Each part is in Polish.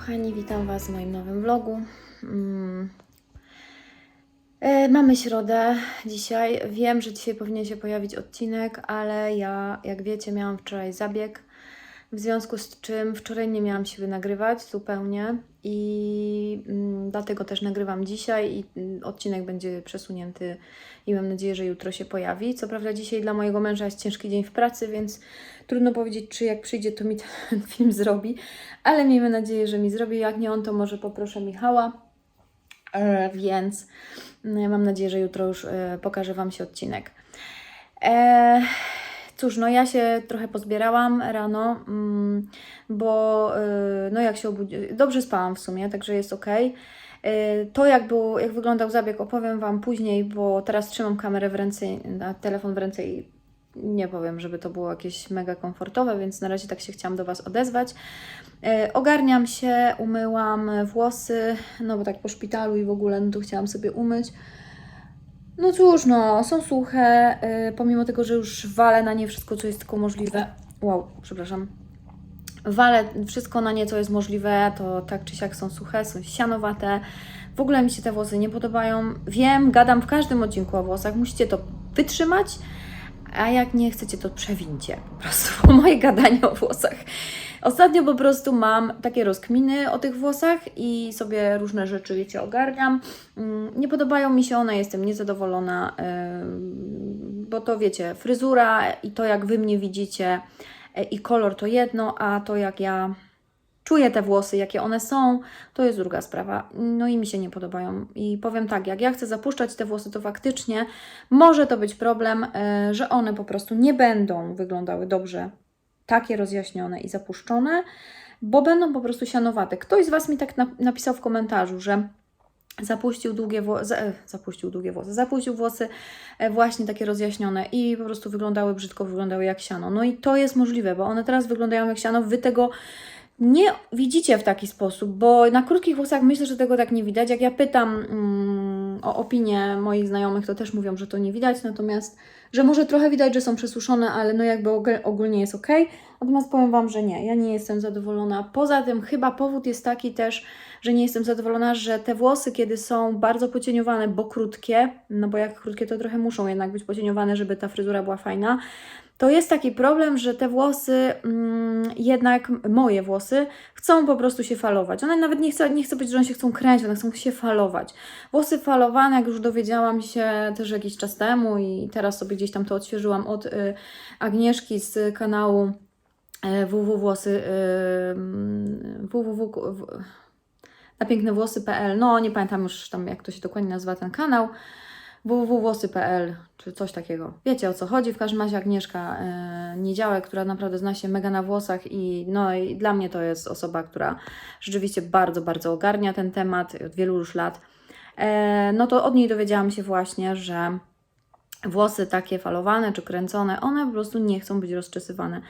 kochani, witam Was w moim nowym vlogu. Mm. E, mamy środę dzisiaj. Wiem, że dzisiaj powinien się pojawić odcinek, ale ja, jak wiecie, miałam wczoraj zabieg, w związku z czym wczoraj nie miałam siły nagrywać zupełnie i mm, dlatego też nagrywam dzisiaj i mm, odcinek będzie przesunięty i mam nadzieję, że jutro się pojawi. Co prawda dzisiaj dla mojego męża jest ciężki dzień w pracy, więc trudno powiedzieć, czy jak przyjdzie, to mi ten film zrobi, ale miejmy nadzieję, że mi zrobi. Jak nie on, to może poproszę Michała. E, więc ja mam nadzieję, że jutro już e, pokaże Wam się odcinek. E, cóż, no ja się trochę pozbierałam rano, mm, bo e, no jak się obudzi... Dobrze spałam w sumie, także jest ok. To jak, był, jak wyglądał zabieg opowiem Wam później, bo teraz trzymam kamerę w ręce, telefon w ręce i nie powiem, żeby to było jakieś mega komfortowe, więc na razie tak się chciałam do Was odezwać. E, Ogarniam się, umyłam włosy, no bo tak po szpitalu i w ogóle, no to chciałam sobie umyć. No cóż, no, są suche, y, pomimo tego, że już walę na nie wszystko, co jest tylko możliwe. Wow, przepraszam. Walę wszystko na nie, co jest możliwe, to tak czy siak są suche, są sianowate. W ogóle mi się te włosy nie podobają. Wiem, gadam w każdym odcinku o włosach, musicie to wytrzymać, a jak nie chcecie, to przewincie po prostu moje gadanie o włosach. Ostatnio po prostu mam takie rozkminy o tych włosach i sobie różne rzeczy, wiecie, ogarniam. Mm, Nie podobają mi się one, jestem niezadowolona, bo to wiecie, fryzura i to jak Wy mnie widzicie e, i kolor to jedno, a to jak ja czuję te włosy, jakie one są, to jest druga sprawa. No i mi się nie podobają. I powiem tak, jak ja chcę zapuszczać te włosy, to faktycznie może to być problem, e, że one po prostu nie będą wyglądały dobrze, takie rozjaśnione i zapuszczone, bo będą po prostu sianowate. Ktoś z Was mi tak na- napisał w komentarzu, że zapuścił długie włosy, zapuścił długie włosy, zapuścił włosy e, właśnie takie rozjaśnione i po prostu wyglądały brzydko, wyglądały jak siano. No i to jest możliwe, bo one teraz wyglądają jak siano, Wy tego nie widzicie w taki sposób, bo na krótkich włosach myślę, że tego tak nie widać. Jak ja pytam mm, o opinię moich znajomych, to też mówią, że to nie widać, natomiast, że może trochę widać, że są przesuszone, ale no jakby ogól- ogólnie jest ok. Natomiast powiem Wam, że nie, ja nie jestem zadowolona. Poza tym chyba powód jest taki też, że nie jestem zadowolona, że te włosy, kiedy są bardzo pocieniowane, bo krótkie, no bo jak krótkie, to trochę muszą jednak być pocieniowane, żeby ta fryzura była fajna, to jest taki problem, że te włosy, mm, jednak moje włosy, chcą po prostu się falować. One nawet nie chcą, nie chcę powiedzieć, że one się chcą kręcić, one chcą się falować. Włosy falowane, jak już dowiedziałam się też jakiś czas temu i teraz sobie gdzieś tam to odświeżyłam od y, Agnieszki z kanału y, www.włosy y, mm, www na pięknewłosy.pl, no nie pamiętam już tam jak to się dokładnie nazywa ten kanał, www.włosy.pl czy coś takiego. Wiecie o co chodzi, w każdym razie Agnieszka e, Niedziałek, która naprawdę zna się mega na włosach i no i dla mnie to jest osoba, która rzeczywiście bardzo, bardzo ogarnia ten temat od wielu już lat. E, no to od niej dowiedziałam się właśnie, że włosy takie falowane czy kręcone, one po prostu nie chcą być rozczesywane.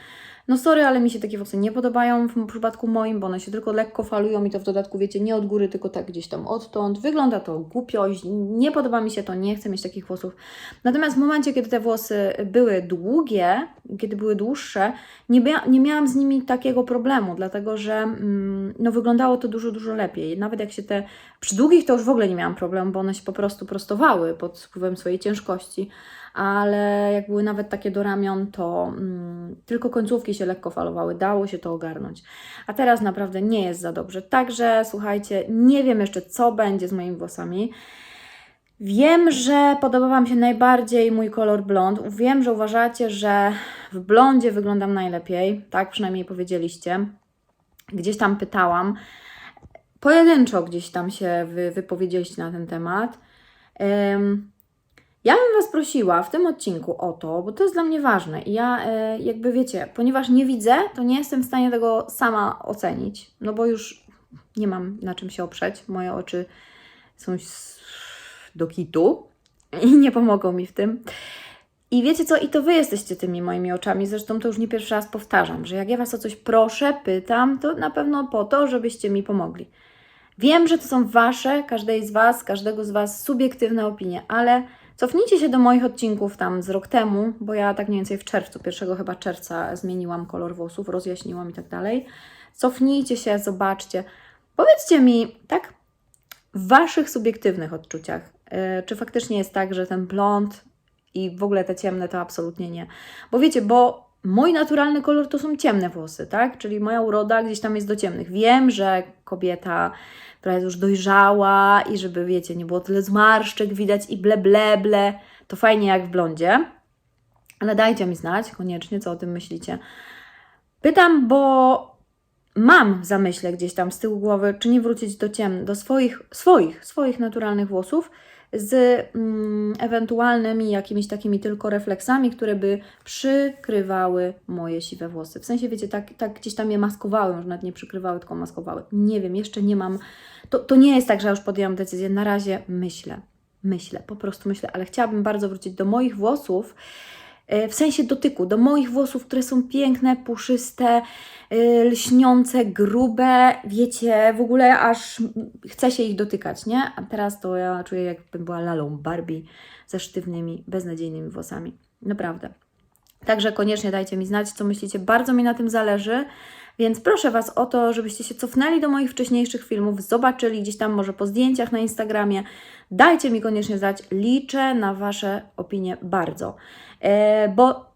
No sorry, ale mi się takie włosy nie podobają w przypadku moim, bo one się tylko lekko falują i to w dodatku, wiecie, nie od góry, tylko tak gdzieś tam odtąd. Wygląda to głupio, nie podoba mi się to, nie chcę mieć takich włosów. Natomiast w momencie, kiedy te włosy były długie, kiedy były dłuższe, nie, nie miałam z nimi takiego problemu, dlatego że mm, no, wyglądało to dużo, dużo lepiej. Nawet jak się te przy długich to już w ogóle nie miałam problemu, bo one się po prostu prostowały pod wpływem swojej ciężkości, ale jak były nawet takie do ramion, to mm, tylko końcówki się lekko falowały, dało się to ogarnąć. A teraz naprawdę nie jest za dobrze. Także słuchajcie, nie wiem jeszcze co będzie z moimi włosami. Wiem, że podoba Wam się najbardziej mój kolor blond. Wiem, że uważacie, że w blondzie wyglądam najlepiej. Tak przynajmniej powiedzieliście. Gdzieś tam pytałam. Pojedynczo gdzieś tam się wy, wypowiedzieliście na ten temat. Ym, ja bym Was prosiła w tym odcinku o to, bo to jest dla mnie ważne. I ja, e, jakby wiecie, ponieważ nie widzę, to nie jestem w stanie tego sama ocenić, no bo już nie mam na czym się oprzeć. Moje oczy są do kitu i nie pomogą mi w tym. I wiecie co, i to Wy jesteście tymi moimi oczami, zresztą to już nie pierwszy raz powtarzam, że jak ja Was o coś proszę, pytam, to na pewno po to, żebyście mi pomogli. Wiem, że to są Wasze, każdej z Was, każdego z Was subiektywne opinie, ale cofnijcie się do moich odcinków tam z rok temu, bo ja tak mniej więcej w czerwcu, 1 chyba czerwca zmieniłam kolor włosów, rozjaśniłam i tak dalej. Cofnijcie się, zobaczcie. Powiedzcie mi, tak, w Waszych subiektywnych odczuciach, yy, czy faktycznie jest tak, że ten blond i w ogóle te ciemne to absolutnie nie. Bo wiecie, bo mój naturalny kolor to są ciemne włosy, tak? Czyli moja uroda gdzieś tam jest do ciemnych. Wiem, że kobieta, która jest już dojrzała i żeby, wiecie, nie było tyle zmarszczek widać i ble, ble, ble, to fajnie jak w blondzie. Ale dajcie mi znać koniecznie, co o tym myślicie. Pytam, bo mam w zamyśle gdzieś tam z tyłu głowy, czy nie wrócić do ciem, do swoich, swoich, swoich naturalnych włosów z mm, ewentualnymi jakimiś takimi tylko refleksami, które by przykrywały moje siwe włosy. W sensie, wiecie, tak, tak gdzieś tam je maskowały, może nawet nie przykrywały, tylko maskowały. Nie wiem, jeszcze nie mam. To, to nie jest tak, że ja już podjęłam decyzję. Na razie myślę, myślę, po prostu myślę, ale chciałabym bardzo wrócić do moich włosów. E, W sensie dotyku, do moich włosów, które są piękne, puszyste, y, lśniące, grube, wiecie, w ogóle aż chce się ich dotykać, nie? A teraz to ja czuję, jakbym była lalą Barbie ze sztywnymi, beznadziejnymi włosami. Naprawdę. Także koniecznie dajcie mi znać, co myślicie. Bardzo mi na tym zależy. Więc proszę Was o to, żebyście się cofnęli do moich wcześniejszych filmów, zobaczyli gdzieś tam może po zdjęciach na Instagramie. Dajcie mi koniecznie znać. Liczę na Wasze opinie bardzo. E, bo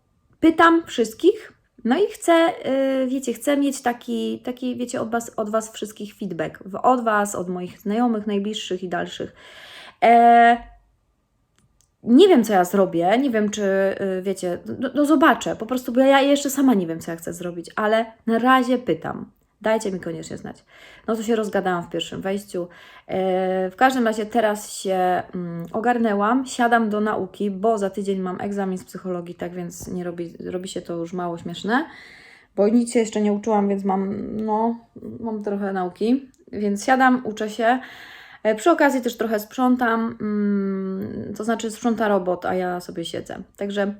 pytam wszystkich, no i chcę, y, wiecie, chcę mieć taki, taki wiecie, od was, od was wszystkich feedback. Od Was, od moich znajomych, najbliższych i dalszych. E, nie wiem, co ja zrobię, nie wiem, czy y, wiecie, no, no zobaczę, po prostu, bo ja jeszcze sama nie wiem, co ja chcę zrobić, ale na razie pytam. Dajcie mi koniecznie znać. No to się rozgadałam w pierwszym wejściu. E, w każdym razie teraz się mm, ogarnęłam, siadam do nauki, bo za tydzień mam egzamin z psychologii, tak więc nie robi, robi się to już mało śmieszne, bo nic się jeszcze nie uczyłam, więc mam, no, mam trochę nauki, więc siadam, uczę się. E, Przy okazji też trochę sprzątam, mm, to znaczy sprząta robot, a ja sobie siedzę. Także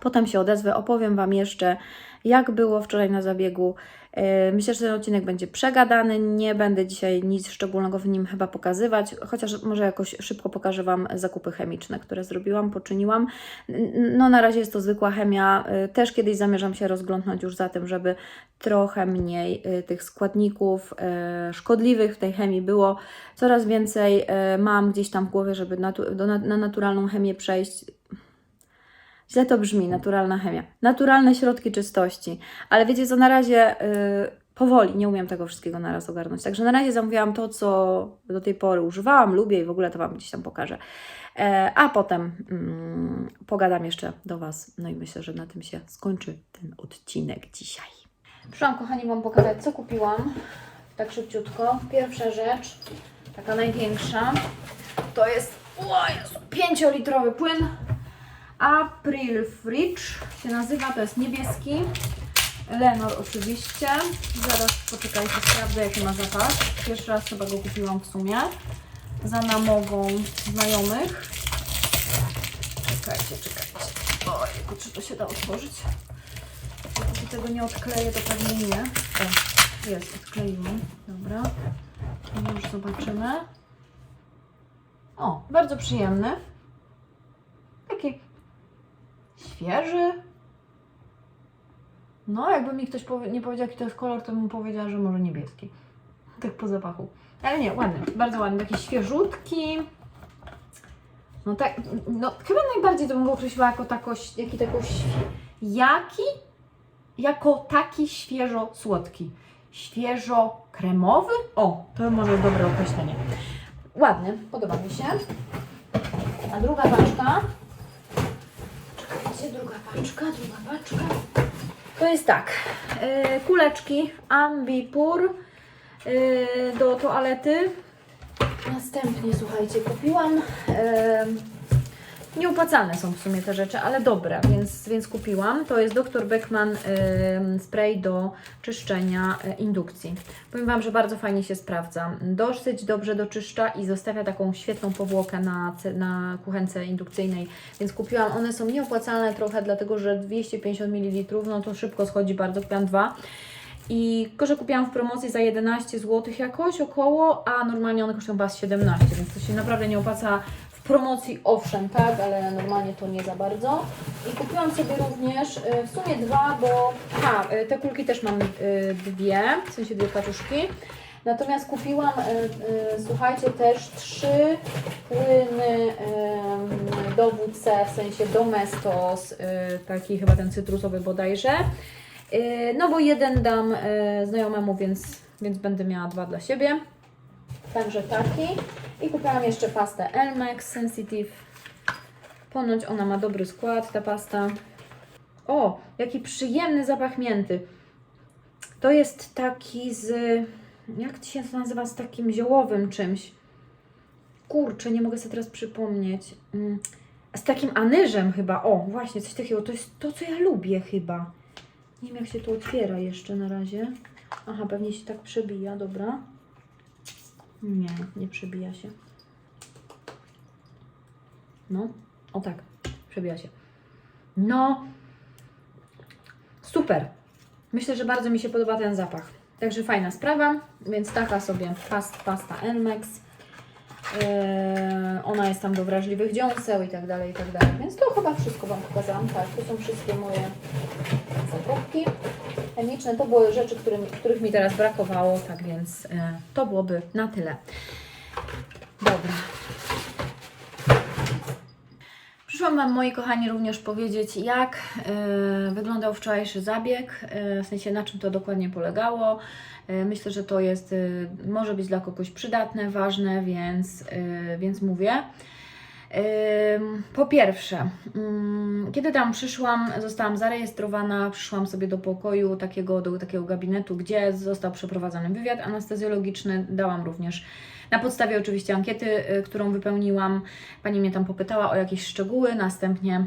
potem się odezwę, opowiem Wam jeszcze, jak było wczoraj na zabiegu. E, Myślę, że ten odcinek będzie przegadany. Nie będę dzisiaj nic szczególnego w nim chyba pokazywać, chociaż może jakoś szybko pokażę Wam zakupy chemiczne, które zrobiłam, poczyniłam. No, na razie jest to zwykła chemia. E, Też kiedyś zamierzam się rozglądnąć już za tym, żeby trochę mniej e, tych składników szkodliwych w tej chemii było. Coraz więcej mam gdzieś tam w głowie, żeby na, na naturalną chemię przejść. Źle to brzmi, naturalna chemia. Naturalne środki czystości. Ale wiecie co, na razie y, powoli, nie umiem tego wszystkiego naraz ogarnąć. Także na razie zamówiłam to, co do tej pory używałam, lubię i w ogóle to Wam gdzieś tam pokażę. E, a potem mm, pogadam jeszcze do Was. No i myślę, że na tym się skończy ten odcinek dzisiaj. Przyszłam, kochani, Wam pokazać, co kupiłam. Tak szybciutko. Pierwsza rzecz, taka największa, to jest o Jezu, 5-litrowy płyn April Fridge się nazywa, to jest niebieski. Lenor oczywiście. Zaraz poczekajcie, sprawdzę jaki ma zapach. Pierwszy raz chyba go kupiłam w sumie. Za namogą znajomych. Czekajcie, czekajcie. Ojku, czy to się da otworzyć? Jeśli tego nie odkleję, to pewnie nie. O, jest, odkleiłam. Dobra. I już zobaczymy. O, bardzo przyjemny. Świeży. No, jakby mi ktoś powie, nie powiedział, jaki to jest kolor, to bym powiedziała, że może niebieski. Tak po zapachu. Ale nie, ładny, bardzo ładny, taki świeżutki. No tak, no chyba najbardziej to bym go określiła jako takoś, jaki tako, świe- jaki? Jako taki świeżo słodki. Świeżo kremowy? O, to może dobre określenie. Ładny, podoba mi się. A druga paczka. Druga paczka, druga paczka. To jest tak, yy, kuleczki Ambipur yy, do toalety. Następnie, słuchajcie, kupiłam. Yy, nieopłacalne są w sumie te rzeczy, ale dobre, więc, więc kupiłam. To jest Dr. Beckman yy, spray do czyszczenia yy, indukcji. Powiem Wam, że bardzo fajnie się sprawdza. Dosyć dobrze doczyszcza i zostawia taką świetną powłokę na, na kuchence indukcyjnej, więc kupiłam. One są nieopłacalne trochę, dlatego że 250 ml, no to szybko schodzi bardzo, kupiłam dwa. I że kupiłam w promocji za 11 zł jakoś około, a normalnie one kosztują z 17, więc to się naprawdę nie opłaca promocji, owszem, tak, ale normalnie to nie za bardzo. I kupiłam sobie również y, w sumie dwa, bo ha, y, te kulki też mam y, dwie, w sensie dwie paczuszki. Natomiast kupiłam, słuchajcie, też trzy płyny do WC, w sensie Domestos, taki chyba ten cytrusowy bodajże. No bo jeden dam znajomemu, więc, więc będę miała dwa dla siebie. Także taki. I kupiłam jeszcze pastę Elmex Sensitive. Ponoć ona ma dobry skład, ta pasta. O, jaki przyjemny zapach mięty. To jest taki z. Jak ci się to nazywa? Z takim ziołowym czymś. Kurczę, nie mogę sobie teraz przypomnieć. Mm, Z takim anyżem chyba. O, właśnie, coś takiego. To jest to, co ja lubię chyba. Nie wiem, jak się to otwiera jeszcze na razie. Aha, pewnie się tak przebija, dobra. Nie, nie przebija się. No, o tak, przebija się. No, super. Myślę, że bardzo mi się podoba ten zapach. Także fajna sprawa, więc taka sobie past, pasta Elmex. Yy, ona jest tam do wrażliwych dziąseł i tak dalej, i tak dalej. Więc to chyba wszystko Wam pokazałam. Tak, to są wszystkie moje zakupki chemiczne. To były rzeczy, którym, których mi teraz brakowało, tak więc yy, to byłoby na tyle. Dobra. Przyszłam Wam, moi kochani, również powiedzieć, jak e, wyglądał wczorajszy zabieg, e, w sensie na czym to dokładnie polegało. E, myślę, że to jest, e, może być dla kogoś przydatne, ważne, więc, e, więc mówię. Po pierwsze, mm, kiedy tam przyszłam, zostałam zarejestrowana, przyszłam sobie do pokoju takiego, do takiego gabinetu, gdzie został przeprowadzony wywiad anestezjologiczny. Dałam również na podstawie oczywiście ankiety, y, którą wypełniłam. Pani mnie tam popytała o jakieś szczegóły, następnie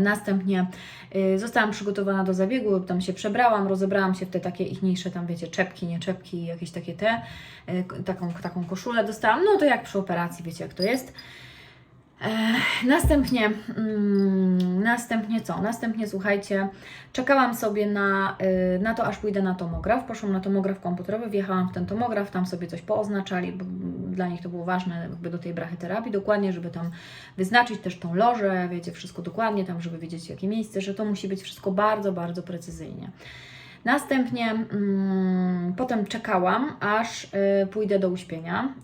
Następnie e, zostałam przygotowana do zabiegu, tam się przebrałam, rozebrałam się w te takie ichniejsze tam, wiecie, czepki, nie czepki, jakieś takie te, e, taką, taką koszulę dostałam, no to jak przy operacji, wiecie jak to jest. Następnie, mm, następnie co? Następnie słuchajcie, czekałam sobie na, y, na to, aż pójdę na tomograf. Poszłam na tomograf komputerowy, wjechałam w ten tomograf, tam sobie coś pooznaczali, bo dla nich to było ważne jakby do tej brachyterapii dokładnie, żeby tam wyznaczyć też tą lożę, wiecie, wszystko dokładnie, tam żeby wiedzieć jakie miejsce, że to musi być wszystko bardzo, bardzo precyzyjnie. Następnie mm, potem czekałam, aż y, pójdę do uśpienia.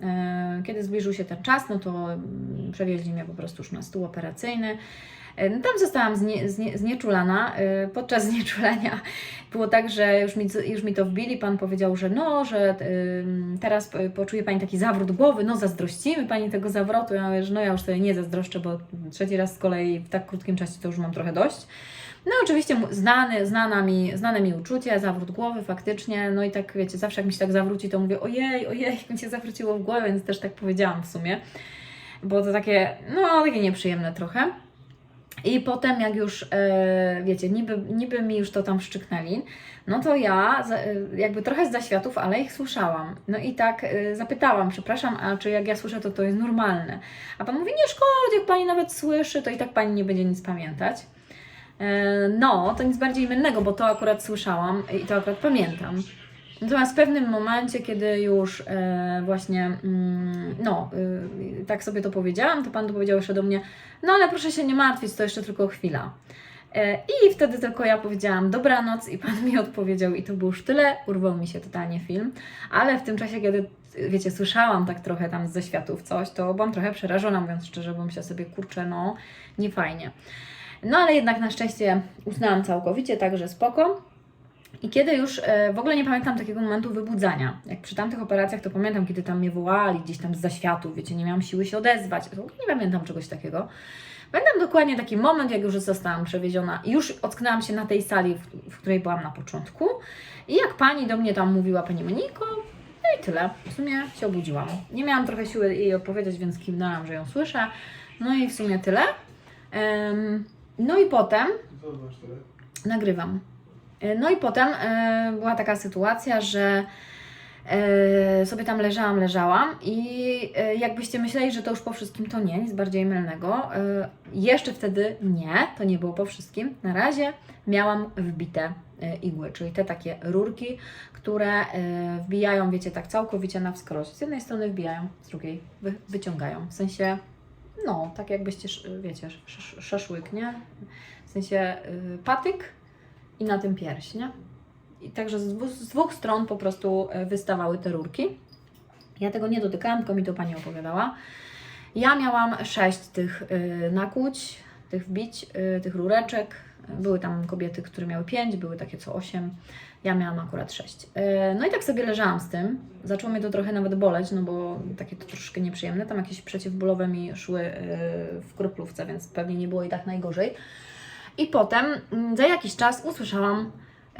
Y, kiedy zbliżył się ten czas, no to mm, przewieźli mnie po prostu już na stół operacyjny. Y, no tam zostałam znie, znie, znieczulana. Y, podczas znieczulenia było tak, że już mi, już mi to wbili. Pan powiedział, że no, że y, teraz y, poczuje Pani taki zawrót głowy, no zazdrościmy Pani tego zawrotu. Ja mówię, że no ja już sobie nie zazdroszczę, bo trzeci raz z kolei w tak krótkim czasie to już mam trochę dość. No oczywiście znany, znana mi, znane mi uczucie, zawrót głowy faktycznie, no i tak wiecie, zawsze jak mi się tak zawróci, to mówię ojej, ojej, jak mi się zawróciło w głowie, więc też tak powiedziałam w sumie, bo to takie, no takie nieprzyjemne trochę. I potem jak już, e, wiecie, niby, niby mi już to tam szczyknęli, no to ja e, jakby trochę z zaświatów, ale ich słyszałam. No i tak e, zapytałam, przepraszam, a czy jak ja słyszę, to to jest normalne? A Pan mówi, nie szkodzi, jak Pani nawet słyszy, to i tak Pani nie będzie nic pamiętać. E, No, to nic bardziej mylnego, bo to akurat słyszałam i to akurat pamiętam. Natomiast w pewnym momencie, kiedy już e, właśnie, mm, no, y, tak sobie to powiedziałam, to Pan to powiedział jeszcze do mnie, no ale proszę się nie martwić, to jeszcze tylko chwila. E, I wtedy tylko ja powiedziałam dobranoc i Pan mi odpowiedział i to było już tyle, urwał mi się totalnie film, ale w tym czasie, kiedy, wiecie, słyszałam tak trochę tam z zaświatów coś, to byłam trochę przerażona, mówiąc szczerze, bo myślałam sobie, kurczę, no, nie fajnie. No ale jednak na szczęście usnęłam całkowicie, także spoko. I kiedy już e, w ogóle nie pamiętam takiego momentu wybudzania. Jak przy tamtych operacjach, to pamiętam, kiedy tam mnie wołali gdzieś tam z zaświatów, wiecie, nie miałam siły się odezwać. Nie pamiętam czegoś takiego. Pamiętam dokładnie taki moment, jak już zostałam przewieziona. Już ocknęłam się na tej sali, w, w której byłam na początku. I jak pani do mnie tam mówiła, pani Moniko, no i tyle. W sumie się obudziłam. Nie miałam trochę siły jej odpowiedzieć, więc kiwnęłam, że ją słyszę. No i w sumie tyle. Em, no i potem to. nagrywam. E, No i potem e, była taka sytuacja, że e, sobie tam leżałam, leżałam i jakbyście myśleli, że to już po wszystkim, to nie, nic bardziej mylnego. Jeszcze wtedy nie, to nie było po wszystkim. Na razie miałam wbite igły, czyli te takie rurki, które wbijają, wiecie, tak całkowicie na wskroś. Z jednej strony wbijają, z drugiej wy, wyciągają. W sensie, no, tak jakbyście, wiecie, sz- sz- szaszłyk, nie? W sensie y, patyk i na tym pierś, nie? i także z dwóch, z dwóch stron po prostu e, wystawały te rurki. Ja tego nie dotykałam, tylko mi to Pani opowiadała. Ja miałam sześć tych y, nakłuć, tych wbić, y, tych rureczek. Były tam kobiety, które miały pięć, były takie co osiem. Ja miałam akurat sześć. Y, no i tak sobie leżałam z tym. Zaczęło mnie to trochę nawet boleć, no bo takie to troszkę nieprzyjemne. Tam jakieś przeciwbólowe mi szły y, w kroplówce, więc pewnie nie było i tak najgorzej. I potem mm, za jakiś czas usłyszałam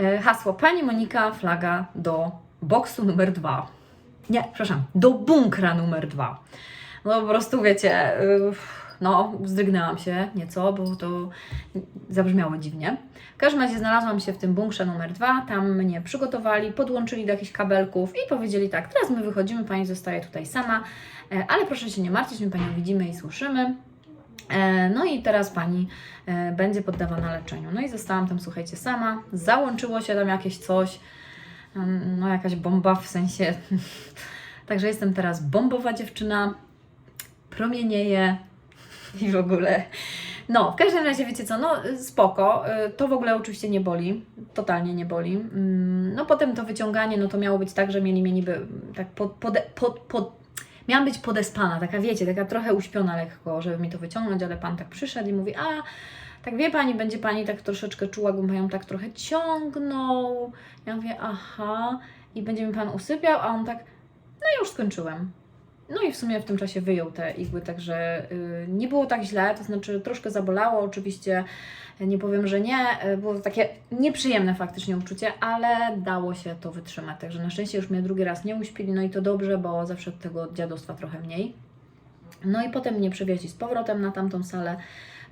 y, hasło Pani Monika, flaga do boksu numer dwa. Nie, przepraszam, do bunkra numer dwa. No po prostu wiecie, yy, no wzdrygnęłam się nieco, bo to zabrzmiało dziwnie. W każdym razie znalazłam się w tym bunkrze numer dwa, tam mnie przygotowali, podłączyli do jakichś kabelków i powiedzieli tak, teraz my wychodzimy, Pani zostaje tutaj sama, e, ale proszę się nie martwić, my Panią widzimy i słyszymy. E, No i teraz Pani e, będzie poddawana leczeniu. No i zostałam tam, słuchajcie, sama, załączyło się tam jakieś coś, mm, no jakaś bomba w sensie... Także jestem teraz bombowa dziewczyna, promienieje i w ogóle. No, w każdym razie wiecie co, no spoko, y, to w ogóle oczywiście nie boli, totalnie nie boli. Mm, No potem to wyciąganie, no to miało być tak, że mieli mnie niby tak pod, pod, pod, pod miałam być podespana, taka wiecie, taka trochę uśpiona lekko, żeby mi to wyciągnąć, ale Pan tak przyszedł i mówi, a tak wie Pani, będzie Pani tak troszeczkę czuła, jakbym Panią tak trochę ciągnął. Ja mówię, aha, i będzie mi Pan usypiał, a on tak, no już skończyłem. No i w sumie w tym czasie wyjął te igły, także y, nie było tak źle, to znaczy troszkę zabolało, oczywiście nie powiem, że nie, y, było to takie nieprzyjemne faktycznie uczucie, ale dało się to wytrzymać, także na szczęście już mnie drugi raz nie uśpili, no i to dobrze, bo zawsze tego dziadostwa trochę mniej. No i potem mnie przewieźli z powrotem na tamtą salę,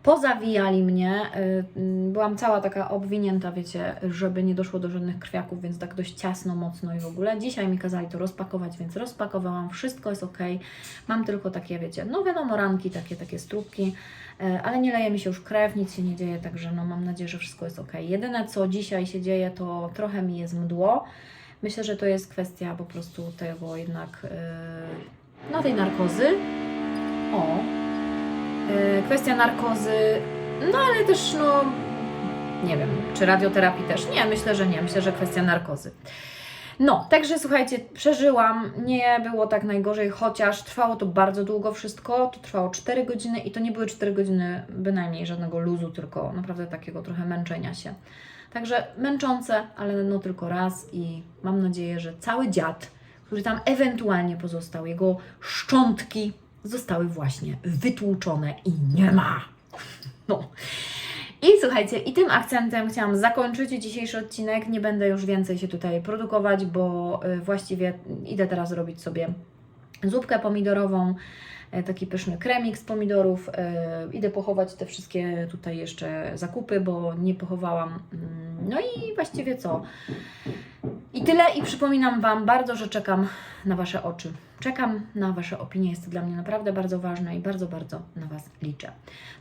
pozawijali mnie, y, mm, byłam cała taka obwinięta, wiecie, żeby nie doszło do żadnych krwiaków, więc tak dość ciasno, mocno i w ogóle. Dzisiaj mi kazali to rozpakować, więc rozpakowałam, wszystko jest ok. Mam tylko takie, wiecie, no wiadomo, ranki, takie, takie strupki, y, ale nie leje mi się już krew, nic się nie dzieje, także no mam nadzieję, że wszystko jest ok. Jedyne, co dzisiaj się dzieje, to trochę mi jest mdło. Myślę, że to jest kwestia po prostu tego jednak, y, no tej narkozy. O, Kwestia narkozy, no ale też, no nie wiem, czy radioterapii też? Nie, myślę, że nie. Myślę, że kwestia narkozy. No, także słuchajcie, przeżyłam, nie było tak najgorzej, chociaż trwało to bardzo długo wszystko, to trwało 4 godziny i to nie były 4 godziny bynajmniej żadnego luzu, tylko naprawdę takiego trochę męczenia się. Także męczące, ale no tylko raz i mam nadzieję, że cały dziad, który tam ewentualnie pozostał, jego szczątki zostały właśnie wytłuczone i nie ma. No. I słuchajcie, i tym akcentem chciałam zakończyć dzisiejszy odcinek. Nie będę już więcej się tutaj produkować, bo y, właściwie idę teraz robić sobie zupkę pomidorową, y, taki pyszny kremik z pomidorów. Y, Idę pochować te wszystkie tutaj jeszcze zakupy, bo nie pochowałam. Mm, No i właściwie co? I tyle. I przypominam Wam bardzo, że czekam na Wasze oczy. Czekam na Wasze opinie. Jest to dla mnie naprawdę bardzo ważne i bardzo, bardzo na Was liczę.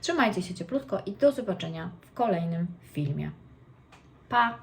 Trzymajcie się cieplutko i do zobaczenia w kolejnym filmie. Pa!